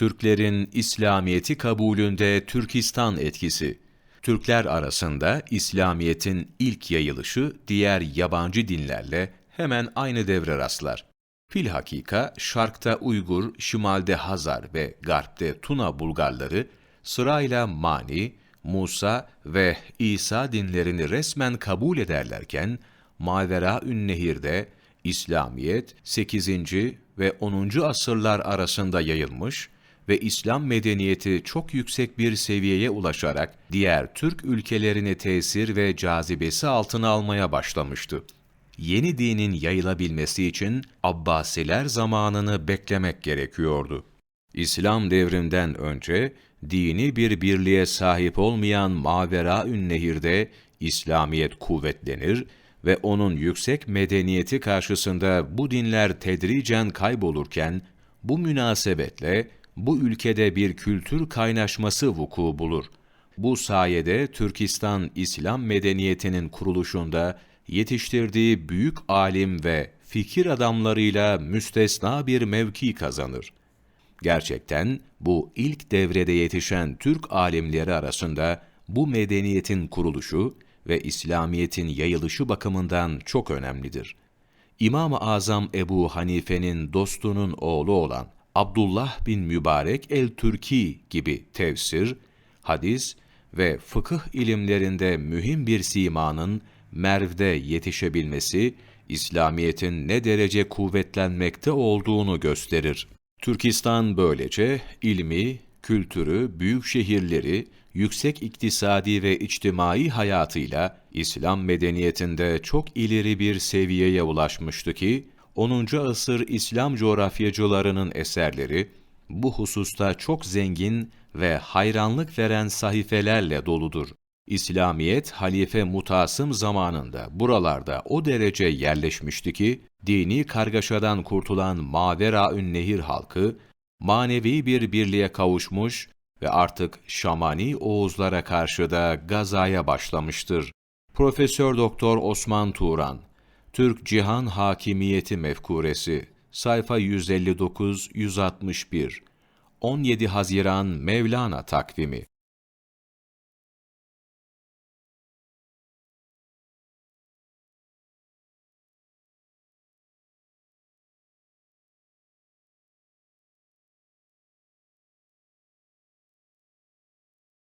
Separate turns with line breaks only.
Türklerin İslamiyeti kabulünde Türkistan etkisi. Türkler arasında İslamiyet'in ilk yayılışı diğer yabancı dinlerle hemen aynı devre rastlar. Filhakika Şark'ta Uygur, Şimal'de Hazar ve Garp'te Tuna Bulgarları sırayla Mani, Musa ve İsa dinlerini resmen kabul ederlerken Mavera Ünnehir'de İslamiyet 8. ve 10. asırlar arasında yayılmış ve İslam medeniyeti çok yüksek bir seviyeye ulaşarak diğer Türk ülkelerini tesir ve cazibesi altına almaya başlamıştı. Yeni dinin yayılabilmesi için Abbasiler zamanını beklemek gerekiyordu. İslam devrimden önce dini bir birliğe sahip olmayan Mavera Ünnehir'de İslamiyet kuvvetlenir ve onun yüksek medeniyeti karşısında bu dinler tedricen kaybolurken bu münasebetle bu ülkede bir kültür kaynaşması vuku bulur. Bu sayede Türkistan İslam medeniyetinin kuruluşunda yetiştirdiği büyük alim ve fikir adamlarıyla müstesna bir mevki kazanır. Gerçekten bu ilk devrede yetişen Türk alimleri arasında bu medeniyetin kuruluşu ve İslamiyet'in yayılışı bakımından çok önemlidir. İmam-ı Azam Ebu Hanife'nin dostunun oğlu olan Abdullah bin Mübarek el-Türki gibi tefsir, hadis ve fıkıh ilimlerinde mühim bir simanın Merv'de yetişebilmesi, İslamiyet'in ne derece kuvvetlenmekte olduğunu gösterir. Türkistan böylece ilmi, kültürü, büyük şehirleri, yüksek iktisadi ve içtimai hayatıyla İslam medeniyetinde çok ileri bir seviyeye ulaşmıştı ki, 10. asır İslam coğrafyacılarının eserleri, bu hususta çok zengin ve hayranlık veren sahifelerle doludur. İslamiyet Halife Mutasım zamanında buralarda o derece yerleşmişti ki, dini kargaşadan kurtulan Mavera Nehir halkı, manevi bir birliğe kavuşmuş ve artık Şamani Oğuzlara karşı da gazaya başlamıştır. Profesör Doktor Osman Turan, Türk Cihan Hakimiyeti Mefkuresi, sayfa 159-161, 17 Haziran Mevlana takvimi